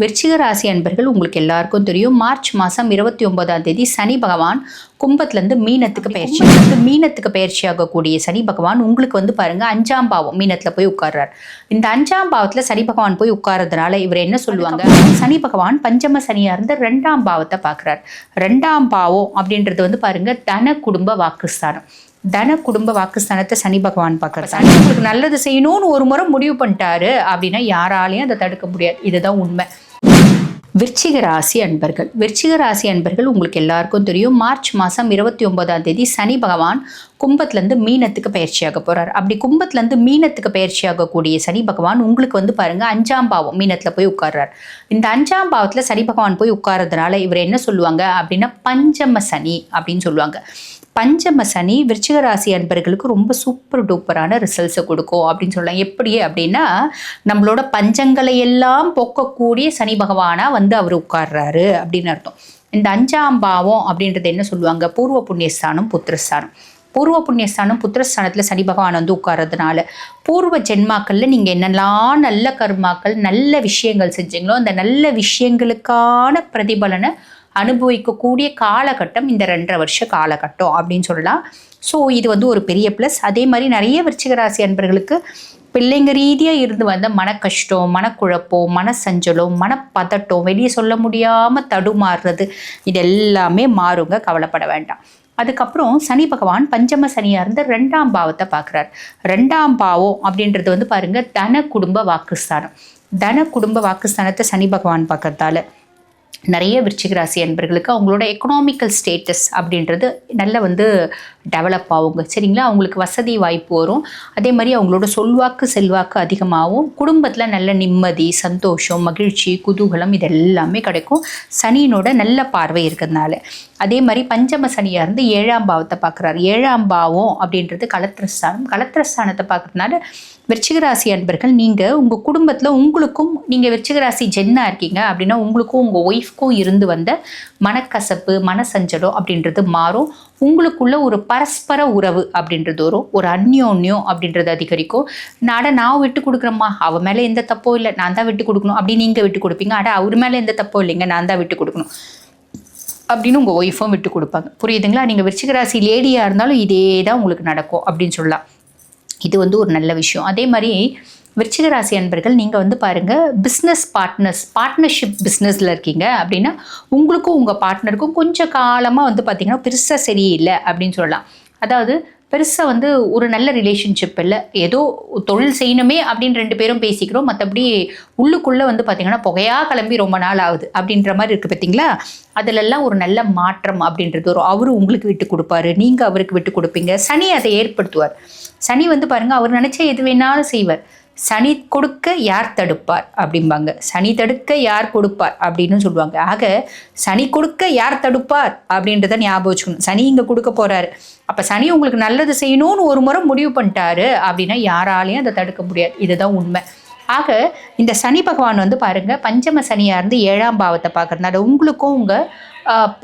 விருச்சிக ராசி அன்பர்கள் உங்களுக்கு எல்லாருக்கும் தெரியும். மார்ச் மாதம் இருபத்தி ஒன்பதாம் தேதி சனி பகவான் கும்பத்துலேருந்து மீனத்துக்கு பயிற்சி. வந்து மீனத்துக்கு பயிற்சி ஆகக்கூடிய சனி பகவான் உங்களுக்கு வந்து பாருங்க அஞ்சாம் பாவம் மீனத்தில் போய் உட்கார்றார். இந்த அஞ்சாம் பாவத்தில் சனி பகவான் போய் உட்கார்றதுனால இவர் என்ன சொல்லுவாங்க? சனி பகவான் பஞ்சம சனியாக இருந்து ரெண்டாம் பாவத்தை பார்க்குறார். ரெண்டாம் பாவம் அப்படின்றது வந்து பாருங்கள் தன குடும்ப வாக்குஸ்தானம். தன குடும்ப வாக்குஸ்தானத்தை சனி பகவான் பார்க்குறாரு. சனி உங்களுக்கு நல்லது செய்யணும்னு ஒரு முறை முடிவு பண்ணிட்டாரு அப்படின்னா யாராலையும் அதை தடுக்க முடியாது. இதுதான் உண்மை. விருச்சிக ராசி அன்பர்கள். விருச்சிக ராசி அன்பர்கள் உங்களுக்கு எல்லாருக்கும் தெரியும். மார்ச் மாதம் இருபத்தி ஒன்பதாம் தேதி சனி பகவான் கும்பத்துலேருந்து மீனத்துக்கு பயிற்சியாக போகிறார் அப்படி கும்பத்துலேருந்து மீனத்துக்கு பயிற்சியாகக்கூடிய சனி பகவான் உங்களுக்கு வந்து பாருங்கள் அஞ்சாம் பாவம் மீனத்தில் போய் உட்கார்றார். இந்த அஞ்சாம் பாவத்தில் சனி பகவான் போய் உட்கார்றதுனால இவர் என்ன சொல்லுவாங்க அப்படின்னா பஞ்சம சனி அப்படின்னு சொல்லுவாங்க. பஞ்சம சனி விருச்சிக ராசி அன்பர்களுக்கு ரொம்ப சூப்பர் டூப்பரான ரிசல்ட்ஸை கொடுக்கும் அப்படின்னு சொல்லலாம் எப்படி அப்படின்னா நம்மளோட பஞ்சங்களை எல்லாம் போக்கக்கூடிய சனி பகவானாக வந்து அவர் உட்கார்றாரு அப்படின்னு அர்த்தம். இந்த அஞ்சாம் பாவம் அப்படின்றது என்ன சொல்லுவாங்க? பூர்வ புண்ணியஸ்தானம் புத்திரஸ்தானம். பூர்வ புண்ணியஸ்தானம் புத்திரஸ்தானத்தில் சனி பகவான் வந்து உட்கார்றதுனால பூர்வ ஜென்மாக்களில் நீங்கள் என்னெல்லாம் நல்ல கர்மாக்கள் நல்ல விஷயங்கள் செஞ்சீங்களோ அந்த நல்ல விஷயங்களுக்கான பிரதிபலனை அனுபவிக்கக்கூடிய காலகட்டம் இந்த ரெண்டரை வருஷ காலகட்டம் அப்படின்னு சொல்லலாம். ஸோ இது வந்து ஒரு பெரிய ப்ளஸ் அதே மாதிரி நிறைய விருச்சிக ராசி அன்பர்களுக்கு பிள்ளைங்க ரீதியாக இருந்து வந்த மன கஷ்டம் மனக்குழப்பம் மனசஞ்சலம் மனப்பதட்டம் வெளியே சொல்ல முடியாமல் தடுமாறுறது இது எல்லாமே மாறுங்க. கவலைப்பட வேண்டாம். அதுக்கப்புறம் சனி பகவான் பஞ்சம சனியாக இருந்து ரெண்டாம் பாவத்தை பார்க்குறார். ரெண்டாம் பாவம் அப்படின்றது வந்து பாருங்க தன குடும்ப வாக்குஸ்தானம். தன குடும்ப வாக்குஸ்தானத்தை சனி பகவான் பார்க்கறதால நிறைய விருச்சிக ராசி அன்பர்களுக்கு அவங்களோட எக்கனாமிக்கல் ஸ்டேட்டஸ் அப்படின்றது நல்ல வந்து டெவலப் ஆகுங்க. சரிங்களா? அவங்களுக்கு வசதி வாய்ப்பு வரும். அதே மாதிரி அவங்களோட சொல்வாக்கு செல்வாக்கு அதிகமாகவும் குடும்பத்தில் நல்ல நிம்மதி சந்தோஷம் மகிழ்ச்சி குதூகலம் இது எல்லாமே கிடைக்கும். சனியினோட நல்ல பார்வை இருக்கிறதுனால. அதே மாதிரி பஞ்சம சனியாக இருந்து ஏழாம் பாவத்தை பார்க்குறாரு. ஏழாம் பாவம் அப்படின்றது கலத்திரஸ்தானம். கலத்திரஸ்தானத்தை பார்க்குறதுனால விருச்சிகராசி அன்பர்கள் நீங்கள் உங்கள் குடும்பத்தில் உங்களுக்கும் நீங்கள் விருச்சிகராசி ஜென்னாக இருக்கீங்க அப்படின்னா உங்களுக்கும் உங்கள் ஒய்ஃப்க்கும் இருந்து வந்த மனக்கசப்பு மனசஞ்சலம் அப்படின்றது மாறும். உங்களுக்குள்ள ஒரு பரஸ்பர உறவு அப்படின்றது வரும். ஒரு அந்யோன்யம் அப்படின்றது அதிகரிக்கும். நாட நான் விட்டு கொடுக்குறேம்மா. அவன் மேலே எந்த தப்போ இல்லை. நான் தான் விட்டு கொடுக்கணும். அப்படி நீங்கள் விட்டு கொடுப்பீங்க. அட அவர் மேலே எந்த தப்போ இல்லைங்க. நான் தான் விட்டு கொடுக்கணும். அப்படின்னு உங்கள் ஒய்ஃபும் விட்டு கொடுப்பாங்க. புரியுதுங்களா? நீங்கள் விருச்சிகராசி லேடியாக இருந்தாலும் இதே தான் உங்களுக்கு நடக்கும் அப்படின்னு சொல்லலாம். இது வந்து ஒரு நல்ல விஷயம். அதே மாதிரி விருச்சிகராசி அன்பர்கள் நீங்கள் வந்து பாருங்கள் பிஸ்னஸ் பார்ட்னர்ஸ் பார்ட்னர்ஷிப் பிஸ்னஸில் இருக்கீங்க அப்படின்னா உங்களுக்கும் உங்கள் பார்ட்னருக்கும் கொஞ்சம் காலமாக வந்து பார்த்திங்கன்னா பெருசாக சரியில்லை அப்படின்னு சொல்லலாம். அதாவது பெருசாக வந்து ஒரு நல்ல ரிலேஷன்ஷிப் இல்லை. ஏதோ தொழில் செய்யணுமே அப்படின்னு ரெண்டு பேரும் பேசிக்கிறோம். மற்றபடி உள்ளுக்குள்ளே வந்து பார்த்திங்கன்னா புகையாக கிளம்பி ரொம்ப நாள் ஆகுது அப்படின்ற மாதிரி இருக்குது பார்த்தீங்களா அதிலெல்லாம் ஒரு நல்ல மாற்றம் அப்படின்றது ஒரு அவரு உங்களுக்கு விட்டு கொடுப்பாரு. நீங்கள் அவருக்கு விட்டு கொடுப்பீங்க. சனி அதை ஏற்படுத்துவார். சனி வந்து பாருங்கள் அவர் நினச்சா எது வேணாலும் செய்வார். சனி கொடுக்க யார் தடுப்பார் அப்படிம்பாங்க. சனி தடுக்க யார் கொடுப்பார் அப்படின்னு சொல்லுவாங்க. ஆக சனி கொடுக்க யார் தடுப்பார் அப்படின்றத ஞாபகம் வச்சுக்கணும். சனி இங்கே கொடுக்க போறாரு. அப்போ சனி உங்களுக்கு நல்லது செய்யணும்னு ஒரு முறை முடிவு பண்ணிட்டாரு அப்படின்னா யாராலையும் அதை தடுக்க முடியாது. இதுதான் உண்மை. ஆக இந்த சனி பகவான் வந்து பாருங்கள் பஞ்சம சனியாக இருந்து ஏழாம் பாவத்தை பார்க்குறதுனால உங்களுக்கும் உங்கள்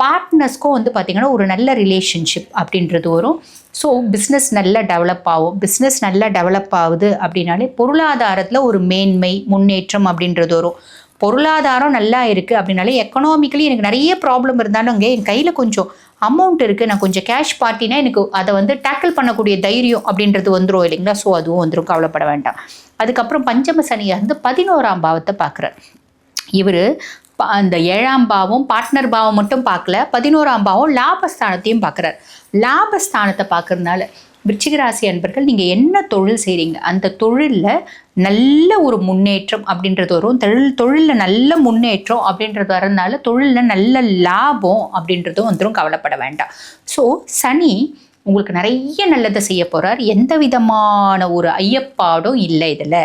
பார்ட்னர்ஸ்க்கும் வந்து பார்த்திங்கன்னா ஒரு நல்ல ரிலேஷன்ஷிப் அப்படின்றது வரும். ஸோ பிஸ்னஸ் நல்லா டெவலப் ஆகும். பிஸ்னஸ் நல்லா டெவலப் ஆகுது அப்படின்னாலே பொருளாதாரத்தில் ஒரு மேன்மை முன்னேற்றம் அப்படின்றது வரும். பொருளாதாரம் நல்லா இருக்குது அப்படின்னாலே எக்கனாமிக்கலி எனக்கு நிறைய ப்ராப்ளம் இருந்தாலும் அங்கே என் கையில் கொஞ்சம் அமௌண்ட் இருக்குது நான் கொஞ்சம் கேஷ் பார்ட்டினா எனக்கு அதை வந்து டேக்கிள் பண்ணக்கூடிய தைரியம் அப்படின்றது வந்துடும் இல்லைங்களா? ஸோ அதுவும் வந்துடும் கவலைப்பட வேண்டாம். அதுக்கப்புறம் பஞ்சம சனியாக இருந்து பதினோராம் பாவத்தை பார்க்குறார். இவர் அந்த ஏழாம் பாவம் பார்ட்னர் பாவம் மட்டும் பார்க்கல பதினோராம் பாவம் லாபஸ்தானத்தையும் பார்க்குறார். லாபஸ்தானத்தை பார்க்கறதுனால விருச்சிகராசி அன்பர்கள் நீங்கள் என்ன தொழில் செய்கிறீங்க அந்த தொழிலில் நல்ல ஒரு முன்னேற்றம் அப்படின்றது வரும். தொழில் தொழிலில் நல்ல முன்னேற்றம் அப்படின்றது வரதுனால தொழிலில் நல்ல லாபம் அப்படின்றதும் வந்துடும் கவலைப்பட வேண்டாம். ஸோ சனி உங்களுக்கு நிறைய நல்லதை செய்ய போகிறார் எந்த விதமான ஒரு ஐயப்பாடும் இல்லை இதில்.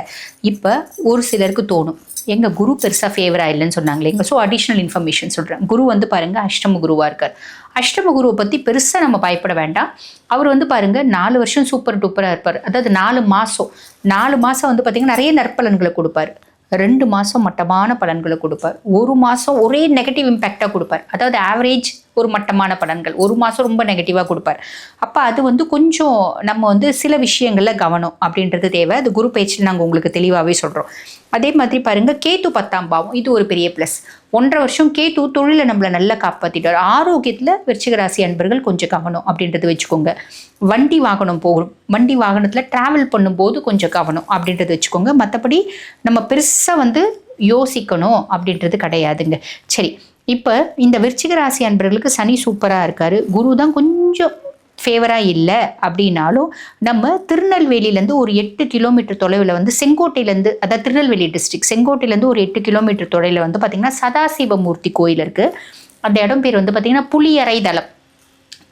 இப்போ ஒரு சிலருக்கு தோணும். எங்கள் குரு பெருசாக ஃபேவராக இல்லைன்னு சொன்னாங்களே. எங்கள் ஸோ அடிஷ்னல் இன்ஃபர்மேஷன் சொல்கிறேன் குரு வந்து பாருங்கள் அஷ்டம குருவாக இருக்கார். அஷ்டம குருவை பற்றி பெருசாக நம்ம பயப்பட வேண்டாம். அவர் வந்து பாருங்கள் நாலு வருஷம் சூப்பர் டூப்பராக இருப்பார். அதாவது நாலு மாதம் நாலு மாதம் வந்து பார்த்திங்கன்னா நிறைய நற்பலன்களை கொடுப்பார். ரெண்டு மாதம் மட்டமான பலன்களை கொடுப்பார். ஒரு மாதம் ஒரே நெகட்டிவ் இம்பேக்டாக கொடுப்பார். அதாவது ஆவரேஜ் ஒரு மட்டமான பலன்கள். ஒரு மாதம் ரொம்ப நெகட்டிவாக கொடுப்பார். அப்போ அது வந்து கொஞ்சம் நம்ம வந்து சில விஷயங்களில் கவனம் அப்படின்றது தேவை. அது குரு பயிற்சியில் நாங்கள் உங்களுக்கு தெளிவாகவே சொல்கிறோம் அதே மாதிரி பாருங்கள் கேத்து பத்தாம் பாவம். இது ஒரு பெரிய ப்ளஸ் ஒன்றரை வருஷம் கேத்து தொழிலை நம்மளை நல்லா காப்பாற்றிட்டார் ஆரோக்கியத்தில் விருச்சிகராசி அன்பர்கள் கொஞ்சம் கவனம் அப்படின்றது வச்சுக்கோங்க. வண்டி வாகனம் போகும் வண்டி வாகனத்தில் ட்ராவல் பண்ணும்போது கொஞ்சம் கவனம் அப்படின்றது வச்சுக்கோங்க. மற்றபடி நம்ம பெருசாக வந்து யோசிக்கணும் அப்படின்றது கிடையாதுங்க. சரி இப்போ இந்த விருச்சிக ராசி அன்பர்களுக்கு சனி சூப்பராக இருக்காரு. குரு தான் கொஞ்சம் ஃபேவராக இல்லை அப்படின்னாலும் நம்ம திருநெல்வேலியிலேருந்து ஒரு எட்டு கிலோமீட்டர் தொலைவில் வந்து செங்கோட்டையிலேருந்து அதாவது திருநெல்வேலி டிஸ்ட்ரிக்ட் செங்கோட்டையிலேருந்து ஒரு எட்டு கிலோமீட்டர் தொலைவில் வந்து பார்த்திங்கன்னா சதாசிவமூர்த்தி கோயில் இருக்குது அந்த இடம் பேர் வந்து பார்த்திங்கன்னா புளியறை தளம்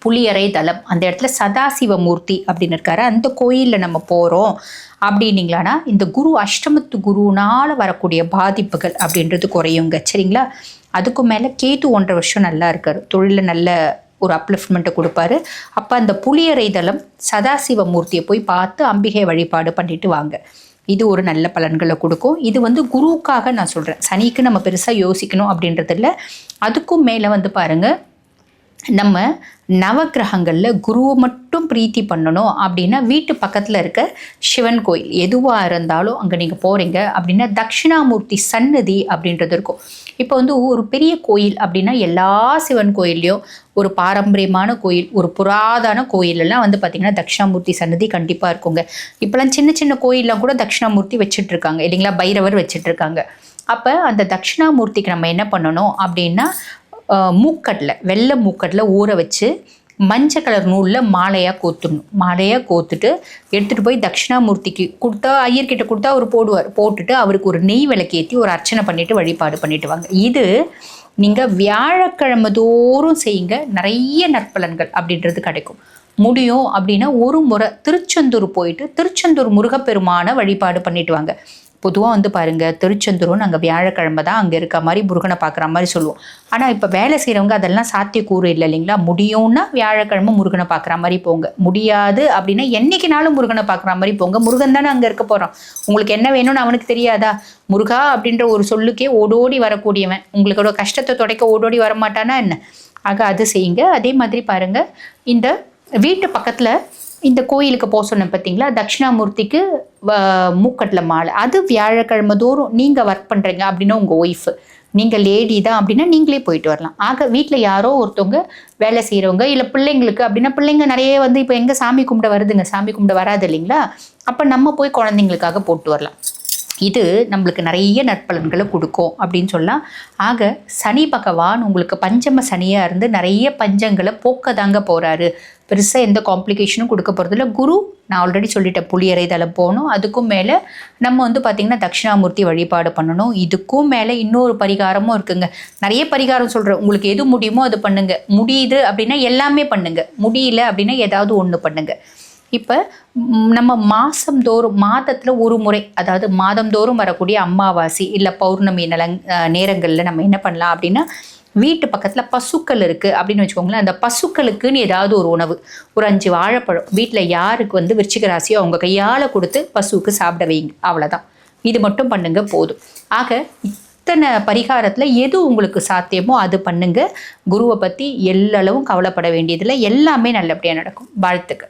புளியறை தலம் அந்த இடத்துல சதாசிவமூர்த்தி அப்படின்னு இருக்காரு. அந்த கோயிலில் நம்ம போகிறோம் அப்படின்னீங்களானா இந்த குரு அஷ்டமத்து குருனால் வரக்கூடிய பாதிப்புகள் அப்படின்றது குறையுங்க. சரிங்களா? அதுக்கும் மேலே கேது ஒன்றரை வருஷம் நல்லா இருக்காரு. தொழிலில் நல்ல ஒரு அப்லிஃப்ட்மெண்ட்டை கொடுப்பாரு. அப்போ அந்த புளியறை தலம் சதாசிவமூர்த்தியை போய் பார்த்து அம்பிகை வழிபாடு பண்ணிட்டு வாங்க. இது ஒரு நல்ல பலன்களை கொடுக்கும். இது வந்து குருவுக்காக நான் சொல்கிறேன் சனிக்கு நம்ம பெருசாக யோசிக்கணும் அப்படின்றது இல்லை. அதுக்கும் மேலே வந்து பாருங்கள் நம்ம நவக்கிரகங்களில் குருவை மட்டும் பிரீத்தி பண்ணணும் அப்படின்னா வீட்டு பக்கத்தில் இருக்க சிவன் கோயில் எதுவாக இருந்தாலும் அங்கே நீங்கள் போகிறீங்க அப்படின்னா தட்சிணாமூர்த்தி சன்னதி அப்படின்றது இருக்கும். இப்போ வந்து ஒரு பெரிய கோயில் அப்படின்னா எல்லா சிவன் கோயில்லையும் ஒரு பாரம்பரியமான கோயில் ஒரு புராதன கோயிலெல்லாம் வந்து பார்த்திங்கன்னா தட்சிணாமூர்த்தி சன்னதி கண்டிப்பாக இருக்குங்க. இப்போலாம் சின்ன சின்ன கோயிலெலாம் கூட தட்சிணாமூர்த்தி வச்சுட்ருக்காங்க இல்லைங்களா? பைரவர் வச்சுட்ருக்காங்க அப்போ அந்த தட்சிணாமூர்த்திக்கு நம்ம என்ன பண்ணணும் அப்படின்னா மூக்கடலை வெள்ளை மூக்கடலை ஊற வச்சு மஞ்சள் கலர் நூலில் மாலையாக கோத்துடணும். மாலையாக கோத்துட்டு எடுத்துகிட்டு போய் தட்சிணாமூர்த்திக்கு கொடுத்தா ஐயர்கிட்ட கொடுத்தா அவர் போடுவார். போட்டுட்டு அவருக்கு ஒரு நெய் விளக்கேற்றி ஒரு அர்ச்சனை பண்ணிவிட்டு வழிபாடு பண்ணிட்டு வாங்க. இது நீங்கள் வியாழக்கிழமை தோறும் செய்யுங்க. நிறைய நற்பலன்கள் அப்படின்றது கிடைக்கும். முடியும் அப்படின்னா ஒரு முறை திருச்செந்தூர் போயிட்டு திருச்செந்தூர் முருகப்பெருமான வழிபாடு பண்ணிட்டு வாங்க. பொதுவாக வந்து பாருங்கள் திருச்செந்தூரும் நாங்கள் வியாழக்கிழமை தான் அங்கே இருக்க மாதிரி முருகனை பார்க்குற மாதிரி சொல்லுவோம். ஆனால் இப்போ வேலை செய்கிறவங்க அதெல்லாம் சாத்தியக்கூறு இல்லை இல்லைங்களா? முடியும்னா வியாழக்கிழமை முருகனை பார்க்குற மாதிரி போங்க. முடியாது அப்படின்னா என்றைக்குனாலும் முருகனை பார்க்குற மாதிரி போங்க. முருகன் தானே அங்கே இருக்க போகிறோம் உங்களுக்கு என்ன வேணும்னு அவனுக்கு தெரியாதா? முருகா அப்படின்ற ஒரு சொல்லுக்கே ஓடோடி வரக்கூடியவன். உங்களுக்கோட கஷ்டத்தை துடைக்க ஓடோடி வரமாட்டானா என்ன? ஆக அது செய்யுங்க. அதே மாதிரி பாருங்கள் இந்த வீட்டு பக்கத்தில் இந்த கோயிலுக்கு போக சொன்னேன் பார்த்தீங்களா தட்சிணாமூர்த்திக்கு மூக்கட்டில் மாலை. அது வியாழக்கிழமை தோறும் நீங்கள் ஒர்க் பண்ணுறீங்க அப்படின்னா உங்கள் ஒய்ஃபு நீங்கள் லேடி தான் அப்படின்னா நீங்களே போயிட்டு வரலாம். ஆக வீட்டில் யாரோ ஒருத்தவங்க வேலை செய்கிறவங்க இல்லை பிள்ளைங்களுக்கு அப்படின்னா பிள்ளைங்க நிறைய வந்து இப்போ எங்கே சாமி கும்பிட வருதுங்க? சாமி கும்பிட வராது இல்லைங்களா? அப்போ நம்ம போய் குழந்தைங்களுக்காக போட்டு வரலாம். இது நம்மளுக்கு நிறைய நற்பலன்களை கொடுக்கும் அப்படின்னு சொல்லலாம் ஆக சனி பகவான் உங்களுக்கு பஞ்சம சனியாக இருந்து நிறைய பஞ்சங்களை போக்க தாங்க போகிறாரு பெருசாக எந்த காம்ப்ளிகேஷனும் கொடுக்க போகிறதில்ல குரு நான் ஆல்ரெடி சொல்லிட்டேன் புளியறை தலை போகணும். அதுக்கும் மேலே நம்ம வந்து பார்த்திங்கன்னா தட்சிணாமூர்த்தி வழிபாடு பண்ணணும். இதுக்கும் மேலே இன்னொரு பரிகாரமும் இருக்குங்க. நிறைய பரிகாரம் சொல்கிறேன் உங்களுக்கு எது முடியுமோ அது பண்ணுங்கள் முடியுது அப்படின்னா எல்லாமே பண்ணுங்கள் முடியல அப்படின்னா ஏதாவது ஒன்று பண்ணுங்கள் இப்போ நம்ம மாதந்தோறும் மாதத்தில் ஒரு முறை அதாவது மாதந்தோறும் வரக்கூடிய அமாவாசை இல்லை பௌர்ணமி நலங் நேரங்களில் நம்ம என்ன பண்ணலாம் அப்படின்னா வீட்டு பக்கத்தில் பசுக்கள் இருக்குது அப்படின்னு வச்சுக்கோங்களேன் அந்த பசுக்களுக்குன்னு ஏதாவது ஒரு உணவு ஒரு அஞ்சு வாழைப்பழம் வீட்டில் யாருக்கு வந்து விருச்சிக ராசியோ அவங்க கையால் கொடுத்து பசுவுக்கு சாப்பிட வைங்க அவ்வளோதான் இது மட்டும் பண்ணுங்க போதும். ஆக இத்தனை பரிகாரத்தில் எது உங்களுக்கு சாத்தியமோ அது பண்ணுங்க. குருவை பற்றி எல்லளவும் கவலைப்பட வேண்டியதில்லை. எல்லாமே நல்லபடியாக நடக்கும். வாழ்த்துக்கள்.